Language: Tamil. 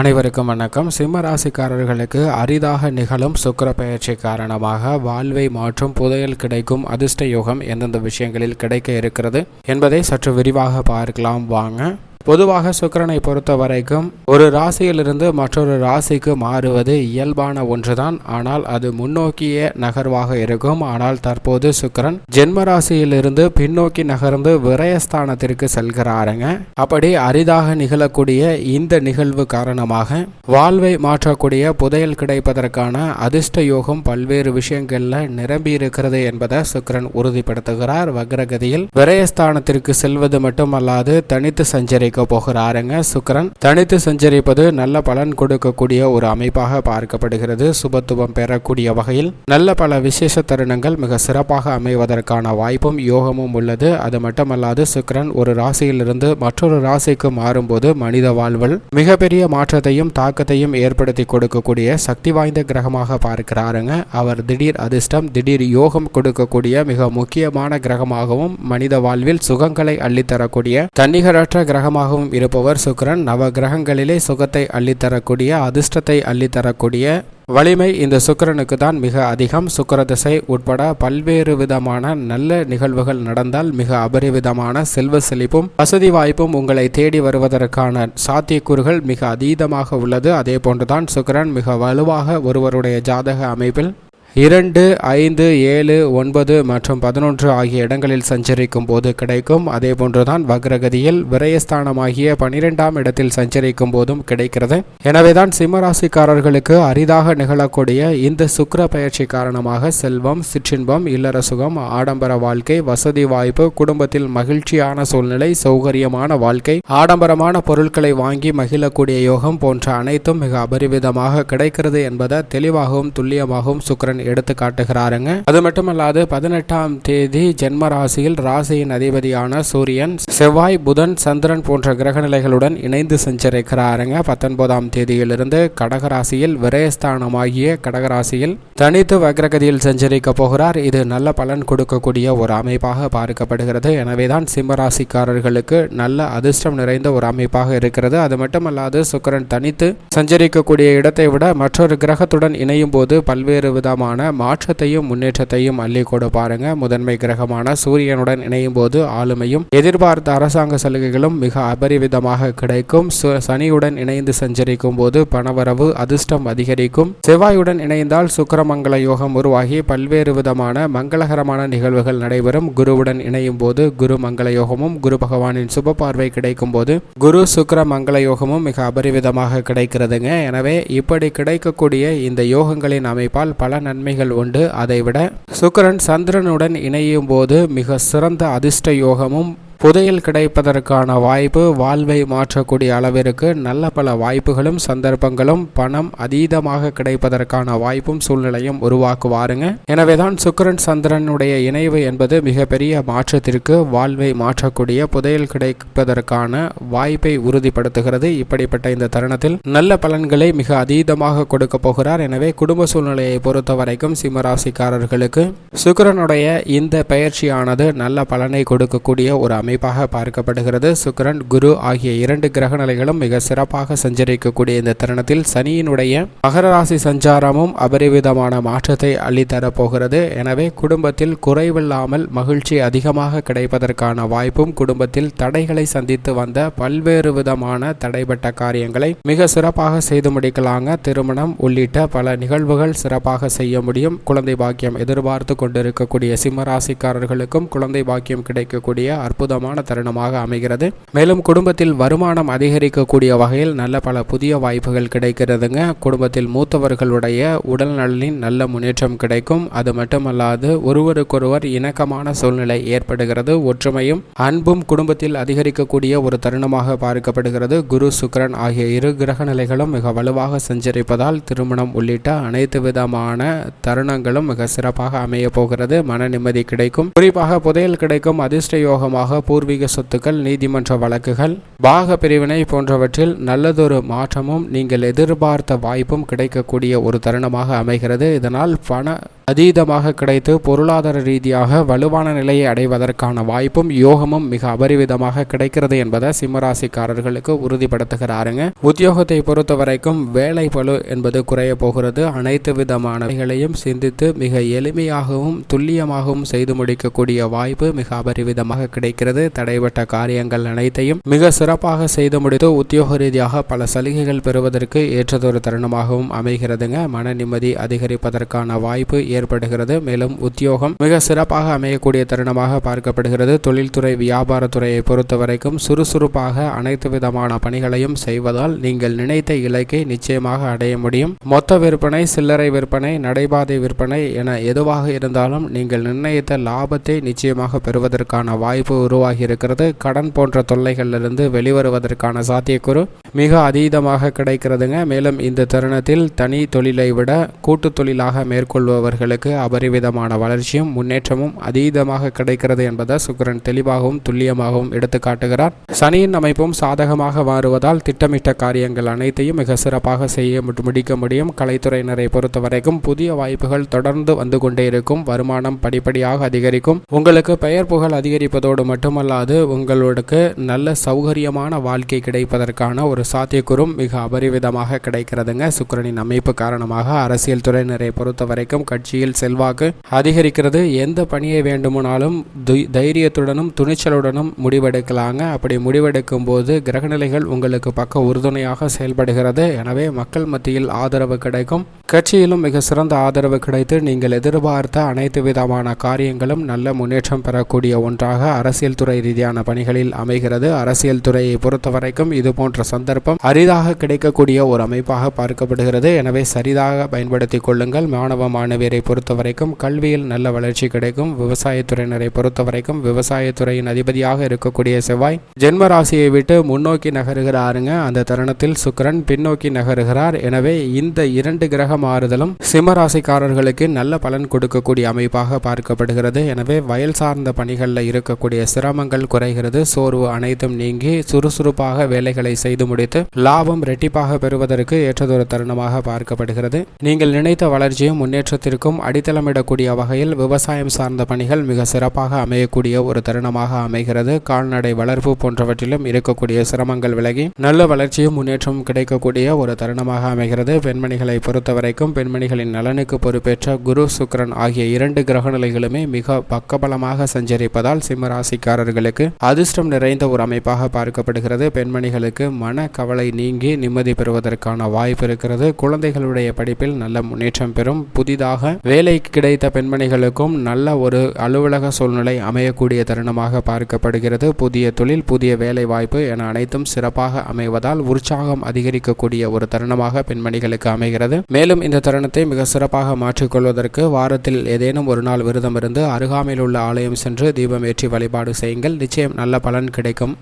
அனைவருக்கும் வணக்கம். சிம்ம ராசிக்காரர்களுக்கு அரிதாக நிகழும் சுக்கிர பயிற்சி காரணமாக வாழ்வை மாற்றும் புதையல் கிடைக்கும் அதிர்ஷ்ட யோகம் எந்தெந்த விஷயங்களில் கிடைக்க இருக்கிறது என்பதை சற்று விரிவாக பார்க்கலாம். வாங்க. பொதுவாக சுக்கரனை பொறுத்த வரைக்கும் ஒரு ராசியிலிருந்து மற்றொரு ராசிக்கு மாறுவது இயல்பான ஒன்றுதான். ஆனால் அது முன்னோக்கிய நகர்வாக இருக்கும். ஆனால் தற்போது சுக்கிரன் ஜென்ம ராசியிலிருந்து பின்னோக்கி நகர்ந்து விரயஸ்தானத்திற்கு செல்கிறாருங்க. அப்படி அரிதாக நிகழக்கூடிய இந்த நிகழ்வு காரணமாக வாழ்வை மாற்றக்கூடிய புதையல் கிடைப்பதற்கான அதிர்ஷ்ட யோகம் பல்வேறு விஷயங்கள்ல நிரம்பி இருக்கிறது என்பதை சுக்கிரன் உறுதிப்படுத்துகிறார். வக்ரகதியில் விரயஸ்தானத்திற்கு செல்வது மட்டுமல்லாது தனித்து சஞ்சரி சஞ்சரிக்க போகிறாருங்க. சுக்கரன் தனித்து சஞ்சரிப்பது நல்ல பலன் கொடுக்கக்கூடிய ஒரு அமைப்பாக பார்க்கப்படுகிறது. சுபத்துவம் பெறக்கூடிய வகையில் நல்ல பல விசேஷ தருணங்கள் மிக சிறப்பாக அமைவதற்கான வாய்ப்பும் யோகமும் உள்ளது. அது மட்டுமல்லாது சுக்கரன் ஒரு ராசியிலிருந்து மற்றொரு ராசிக்கு மாறும்போது மனித வாழ்வில் மிகப்பெரிய மாற்றத்தையும் தாக்கத்தையும் ஏற்படுத்தி கொடுக்கக்கூடிய சக்தி வாய்ந்த கிரகமாக பார்க்கிறாருங்க. அவர் திடீர் அதிர்ஷ்டம் திடீர் யோகம் கொடுக்கக்கூடிய மிக முக்கியமான கிரகமாகவும் மனித வாழ்வில் சுகங்களை அள்ளித்தரக்கூடிய தன்னிகரற்ற கிரகமாகவும் இருப்பவர் சுக்கிரன் நவ கிரகங்களிலே சுகத்தை அள்ளித்தரக்கூடிய அதிர்ஷ்டத்தை அள்ளித்தரக்கூடிய வலிமை இந்த சுக்கிரனுக்கு தான் மிக அதிகம். சுக்கிர திசை உட்பட பல்வேறு விதமான நல்ல நிகழ்வுகள் நடந்தால் மிக அபரிவிதமான செல்வ செழிப்பும் வசதி வாய்ப்பும் உங்களை தேடி வருவதற்கான சாத்தியக்கூறுகள் மிக அதீதமாக உள்ளது. அதே போன்றுதான் சுக்கிரன் மிக வலுவாக ஒருவருடைய ஜாதக அமைப்பில் இரண்டு ஐந்து ஏழு ஒன்பது மற்றும் பதினொன்று ஆகிய இடங்களில் சஞ்சரிக்கும் போது கிடைக்கும். அதே போன்றுதான் வக்ரகதியில் விரயஸ்தானமாகிய பனிரெண்டாம் இடத்தில் சஞ்சரிக்கும் போதும் கிடைக்கிறது. எனவேதான் சிம்மராசிக்காரர்களுக்கு அரிதாக நிகழக்கூடிய இந்த சுக்கிர பயிற்சி காரணமாக செல்வம் சிற்றின்பம் இல்லற சுகம் ஆடம்பர வாழ்க்கை வசதி வாய்ப்பு குடும்பத்தில் மகிழ்ச்சியான சூழ்நிலை சௌகரியமான வாழ்க்கை ஆடம்பரமான பொருட்களை வாங்கி மகிழக்கூடிய யோகம் போன்ற அனைத்தும் மிக அபரிவிதமாக கிடைக்கிறது என்பதை தெளிவாகவும் துல்லியமாகவும் சுக்கிரன் எடுத்து காட்டுகிறாருங்க. அது மட்டுமல்லாது பதினெட்டாம் தேதி ஜென்ம ராசியில் ராசியின் அதிபதியான சூரியன் செவ்வாய் புதன் சந்திரன் போன்ற கிரக நிலைகளுடன் இணைந்து சென்றிருக்கிறாருங்க பத்தொன்பதாம் தேதியிலிருந்து கடகராசியில் விரயஸ்தானமாகிய கடகராசியில் தனித்து வக்ரகதியில் சஞ்சரிக்க போகிறார். இது நல்ல பலன் கொடுக்கக்கூடிய ஒரு அமைப்பாக பார்க்கப்படுகிறது. எனவேதான் சிம்மராசிக்காரர்களுக்கு நல்ல அதிர்ஷ்டம் நிறைந்த ஒரு அமைப்பாக இருக்கிறது. அது மட்டுமல்லாது சுக்கிரன் தனித்து சஞ்சரிக்கக்கூடிய இடத்தை விட மற்றொரு கிரகத்துடன் இணையும் போது பல்வேறு விதமான மாற்றத்தையும் முன்னேற்றத்தையும் அள்ளி கொடுப்பாருங்க முதன்மை கிரகமான சூரியனுடன் இணையும் போது ஆளுமையும் எதிர்பார்த்த அரசாங்க சலுகைகளும் மிக அபரிவிதமாக கிடைக்கும். சனியுடன் இணைந்து சஞ்சரிக்கும் போது பணவரவு அதிர்ஷ்டம் அதிகரிக்கும். செவ்வாயுடன் இணைந்தால் சுக்கரமங்கல யோகம் உருவாகி பல்வேறு விதமான மங்களகரமான நிகழ்வுகள் நடைபெறும். குருவுடன் இணையும் போது குரு மங்கள யோகமும் குரு பகவானின் சுப பார்வை கிடைக்கும் போது குரு சுக்கர மங்கள யோகமும் மிக அபரிவிதமாக கிடைக்கிறதுங்க. எனவே இப்படி கிடைக்கக்கூடிய இந்த யோகங்களின் அமைப்பால் பல நன்மைகள் உண்டு. அதைவிட சுக்கரன் சந்திரனுடன் இணையும் போது மிக சிறந்த அதிர்ஷ்ட யோகமும் புதையல் கிடைப்பதற்கான வாய்ப்பு வாழ்வை மாற்றக்கூடிய அளவிற்கு நல்ல பல வாய்ப்புகளும் சந்தர்ப்பங்களும் பணம் அதீதமாக கிடைப்பதற்கான வாய்ப்பும் சூழ்நிலையும் உருவாக்குவாருங்க. எனவேதான் சுக்கரன் சந்திரனுடைய இணைவு என்பது மிகப்பெரிய மாற்றத்திற்கு வாழ்வை மாற்றக்கூடிய புதையல் கிடைப்பதற்கான வாய்ப்பை உறுதிப்படுத்துகிறது. இப்படிப்பட்ட இந்த தருணத்தில் நல்ல பலன்களை மிக அதீதமாக கொடுக்க போகிறார். எனவே குடும்ப சூழ்நிலையை பொறுத்த வரைக்கும் சிம்மராசிக்காரர்களுக்கு சுக்கிரனுடைய இந்த பயிற்சியானது நல்ல பலனை கொடுக்கக்கூடிய ஒரு அமைப்பாக பார்க்கப்படுகிறது. சுக்கரன் குரு ஆகிய இரண்டு கிரக நிலைகளும் மிக சிறப்பாக சஞ்சரிக்கக்கூடிய இந்த தருணத்தில் சனியினுடைய மகர ராசி சஞ்சாரமும் அபரிவிதமான மாற்றத்தை அள்ளித்தரப்போகிறது எனவே குடும்பத்தில் குறைவில்லாமல் மகிழ்ச்சி அதிகமாக கிடைப்பதற்கான வாய்ப்பும் குடும்பத்தில் தடைகளை சந்தித்து வந்த பல்வேறு விதமான தடைபட்ட காரியங்களை மிக சிறப்பாக செய்து முடிக்கலாங்க. திருமணம் உள்ளிட்ட பல நிகழ்வுகள் சிறப்பாக செய்ய முடியும். குழந்தை பாக்கியம் எதிர்பார்த்து கொண்டிருக்கக்கூடிய சிம்மராசிக்காரர்களுக்கும் குழந்தை பாக்கியம் கிடைக்கக்கூடிய அற்புதம் அற்புதமான தருணமாக அமைகிறது. மேலும் குடும்பத்தில் வருமானம் அதிகரிக்கக்கூடிய வகையில் நல்ல பல புதிய வாய்ப்புகள் கிடைக்கிறதுங்க. குடும்பத்தில் மூத்தவர்களுடைய உடல் நலனின் நல்ல முன்னேற்றம் கிடைக்கும். அது மட்டுமல்லாது ஒருவருக்கொருவர் இணக்கமான சூழ்நிலை ஏற்படுகிறது. ஒற்றுமையும் அன்பும் குடும்பத்தில் அதிகரிக்கக்கூடிய ஒரு தருணமாக பார்க்கப்படுகிறது. குரு சுக்கரன் ஆகிய இரு கிரக நிலைகளும் மிக வலுவாக சஞ்சரிப்பதால் திருமணம் உள்ளிட்ட அனைத்து விதமான தருணங்களும் மிக சிறப்பாக அமைய போகிறது. மன நிம்மதி கிடைக்கும். குறிப்பாக புதையல் கிடைக்கும். அதிர்ஷ்ட யோகமாக பூர்வீக சொத்துக்கள் நீதிமன்ற வழக்குகள் பாக பிரிவினை போன்றவற்றில் நல்லதொரு மாற்றமும் நீங்கள் எதிர்பார்த்த வாய்ப்பும் கிடைக்கக்கூடிய ஒரு தருணமாக அமைகிறது. இதனால் பண அதீதமாக கிடைத்து பொருளாதார ரீதியாக வலுவான நிலையை அடைவதற்கான வாய்ப்பும் யோகமும் மிக அபரிவிதமாக கிடைக்கிறது என்பதை சிம்மராசிக்காரர்களுக்கு உறுதிப்படுத்துகிறாருங்க. உத்தியோகத்தை பொறுத்த வரைக்கும் வேலை பழு என்பது குறைய போகிறது. அனைத்து விதமானவைகளையும் சிந்தித்து மிக எளிமையாகவும் துல்லியமாகவும் செய்து முடிக்கக்கூடிய வாய்ப்பு மிக அபரிவிதமாக கிடைக்கிறது. தடைபட்ட காரியங்கள் அனைத்தையும் மிக சிறப்பாக செய்து முடித்து உத்தியோக ரீதியாக பல சலுகைகள் பெறுவதற்கு ஏற்றதொரு தருணமாகவும் அமைகிறதுங்க. மன நிம்மதி அதிகரிப்பதற்கான வாய்ப்பு ஏற்படுகிறது. மேலும் உத்தியோகம் மிக சிறப்பாக அமையக்கூடிய தருணமாக பார்க்கப்படுகிறது. தொழில்துறை வியாபாரத்துறையை பொறுத்த வரைக்கும் சுறுசுறுப்பாக அனைத்து விதமான பணிகளையும் செய்வதால் நீங்கள் நினைத்த இலக்கை நிச்சயமாக அடைய முடியும். மொத்த விற்பனை சில்லறை விற்பனை நடைபாதை விற்பனை என எதுவாக இருந்தாலும் நீங்கள் நிர்ணயித்த லாபத்தை நிச்சயமாக பெறுவதற்கான வாய்ப்பு உருவாகி இருக்கிறது கடன் போன்ற தொல்லைகளிலிருந்து வெளிவருவதற்கான சாத்தியக்கூறு மிக அதீதமாக கிடைக்கிறதுங்க. மேலும் இந்த தருணத்தில் தனி தொழிலை விட கூட்டு தொழிலாக மேற்கொள்பவர்களுக்கு அபரிவிதமான வளர்ச்சியும் முன்னேற்றமும் அதீதமாக கிடைக்கிறது என்பதை சுக்கரன் தெளிவாகவும் துல்லியமாகவும் எடுத்து காட்டுகிறார். சனியின் அமைப்பும் சாதகமாக மாறுவதால் திட்டமிட்ட காரியங்கள் அனைத்தையும் மிக சிறப்பாக செய்ய முடிக்க முடியும். கலைத்துறையினரை பொறுத்த வரைக்கும் புதிய வாய்ப்புகள் தொடர்ந்து வந்து கொண்டே இருக்கும். வருமானம் படிப்படியாக அதிகரிக்கும். உங்களுக்கு பெயர் புகழ் அதிகரிப்பதோடு மட்டும் மட்டுமல்லாது உங்களுக்கு நல்ல சௌகரியமான வாழ்க்கை கிடைப்பதற்கான ஒரு சாத்தியக்கூறும் மிக அபரிவிதமாக கிடைக்கிறதுங்க. சுக்கிரனின் அமைப்பு காரணமாக அரசியல் துறையினரை பொறுத்த வரைக்கும் கட்சியில் செல்வாக்கு அதிகரிக்கிறது. எந்த பணியை வேண்டுமானாலும் தைரியத்துடனும் துணிச்சலுடனும் முடிவெடுக்கலாங்க. அப்படி முடிவெடுக்கும் போது கிரகநிலைகள் உங்களுக்கு பக்க உறுதுணையாக செயல்படுகிறது. எனவே மக்கள் மத்தியில் ஆதரவு கிடைக்கும். கட்சியிலும் மிக சிறந்த ஆதரவு கிடைத்து நீங்கள் எதிர்பார்த்த அனைத்து விதமான காரியங்களும் நல்ல முன்னேற்றம் பெறக்கூடிய ஒன்றாக அரசியல் துறை ரீதியான பணிகளில் அமைகிறது. அரசியல் துறையை பொறுத்தவரைக்கும் இது போன்ற சந்தர்ப்பம் அரிதாக கிடைக்கக்கூடிய ஒரு அமைப்பாக பார்க்கப்படுகிறது. எனவே சரிதாக பயன்படுத்திக் கொள்ளுங்கள். மாணவ மாணவியரை பொறுத்தவரைக்கும் கல்வியில் நல்ல வளர்ச்சி கிடைக்கும். விவசாயத்துறையினரை பொறுத்தவரைக்கும் விவசாயத்துறையின் அதிபதியாக இருக்கக்கூடிய செவ்வாய் ஜென்ம ராசியை விட்டு முன்னோக்கி நகருகிறாருங்க. அந்த தருணத்தில் சுக்கிரன் பின்னோக்கி நகருகிறார். எனவே இந்த இரண்டு கிரக மாறுதலும் சிம்மராசிக்காரர்களுக்கு நல்ல பலன் கொடுக்கக்கூடிய அமைப்பாக பார்க்கப்படுகிறது. எனவே வயல் சார்ந்த பணிகளில் இருக்கக்கூடிய சிரமங்கள் குறைகிறது சோர்வு அனைத்தும் நீங்கி சுறுசுறுப்பாக வேலைகளை செய்து முடித்து லாபம் ரெட்டிப்பாக பெறுவதற்கு ஏற்றதொரு தருணமாக பார்க்கப்படுகிறது. நீங்கள் நினைத்த வளர்ச்சியும் முன்னேற்றத்திற்கும் அடித்தளமிடக்கூடிய வகையில் விவசாயம் சார்ந்த பணிகள் மிக சிறப்பாக அமையக்கூடிய ஒரு தருணமாக அமைகிறது. கால்நடை வளர்ப்பு போன்றவற்றிலும் இருக்கக்கூடிய சிரமங்கள் விலகி நல்ல வளர்ச்சியும் முன்னேற்றமும் கிடைக்கக்கூடிய ஒரு தருணமாக அமைகிறது. பெண்மணிகளை பொறுத்தவரைக்கும் பெண்மணிகளின் நலனுக்கு பொறுப்பேற்ற குரு சுக்கிரன் ஆகிய இரண்டு கிரக நிலைகளுமே மிக பக்கபலமாக சஞ்சரிப்பதால் சிம்மராசிக்கார ராசிக்காரர்களுக்கு அதிர்ஷ்டம் நிறைந்த ஒரு அமைப்பாக பார்க்கப்படுகிறது. பெண்மணிகளுக்கு மன கவலை நீங்கி நிம்மதி பெறுவதற்கான வாய்ப்பு இருக்கிறது. குழந்தைகளுடைய படிப்பில் நல்ல முன்னேற்றம் பெறும். புதிதாக வேலை கிடைத்த பெண்மணிகளுக்கும் நல்ல ஒரு அலுவலக சூழ்நிலை அமையக்கூடிய தருணமாக பார்க்கப்படுகிறது. புதிய தொழில் புதிய வேலை வாய்ப்பு என அனைத்தும் சிறப்பாக அமைவதால் உற்சாகம் அதிகரிக்கக்கூடிய ஒரு தருணமாக பெண்மணிகளுக்கு அமைகிறது. மேலும் இந்த தருணத்தை மிக சிறப்பாக மாற்றிக்கொள்வதற்கு வாரத்தில் ஏதேனும் ஒரு நாள் விரதம் இருந்து அருகாமையில் உள்ள ஆலயம் சென்று தீபம் ஏற்றி வழிபாடு செய்ய செய்யுங்கள். நிச்சயம் நல்ல பலன் கிடைக்கும்.